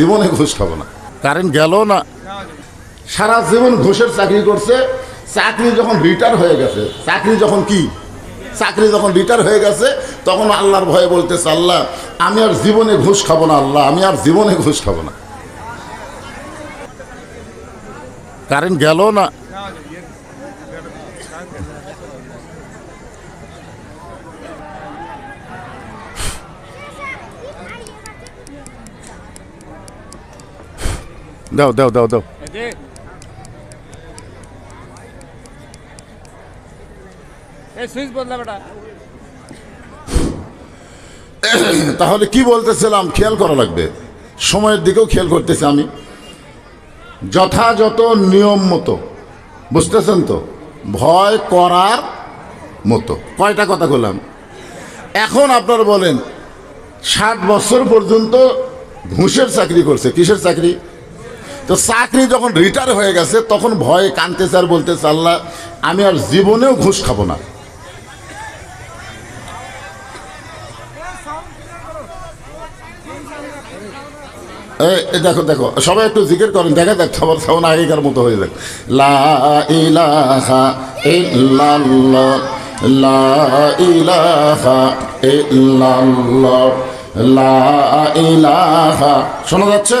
জীবনে ঘুষ খাব না। কারেন্ট গেল না? সারা জীবন ঘুষের চাকরি করছে। চাকরি যখন রিটায়ার হয়ে গেছে, চাকরি যখন কি? চাকরি যখন রিটায়ার হয়ে গেছে, তখন আল্লাহর ভয়ে বলতেছে, আল্লাহ, আমি আর জীবনে ঘুষ খাব না, আল্লাহ, আমি আর জীবনে ঘুষ খাব না। কারেন্ট গেল না? দাও দাও দাও দাও। তাহলে কি বলতেছিলাম? খেয়াল করা লাগবে। সময়ের দিকেও খেয়াল করতেছি আমি। যথাযথ নিয়ম মতো বুঝতেছেন তো? ভয় করার মতো। কয়টা কথা বললাম? এখন আপনারা বলেন ষাট বছর পর্যন্ত ঘুষের চাকরি করছে। কিসের চাকরি? তো চাকরি যখন রিটায়ার হয়ে গেছে, তখন ভয়ে কানতেছে আর বলতেছে আল্লাহ, আমি আর জীবনেও ঘুষ খাব না। দেখো দেখো, সবাই একটু জিজ্ঞের করেন, দেখা দেখ খাবার খাওয়ানো আগেকার মতো হয়ে যাক। লা লা লা শোনা যাচ্ছে?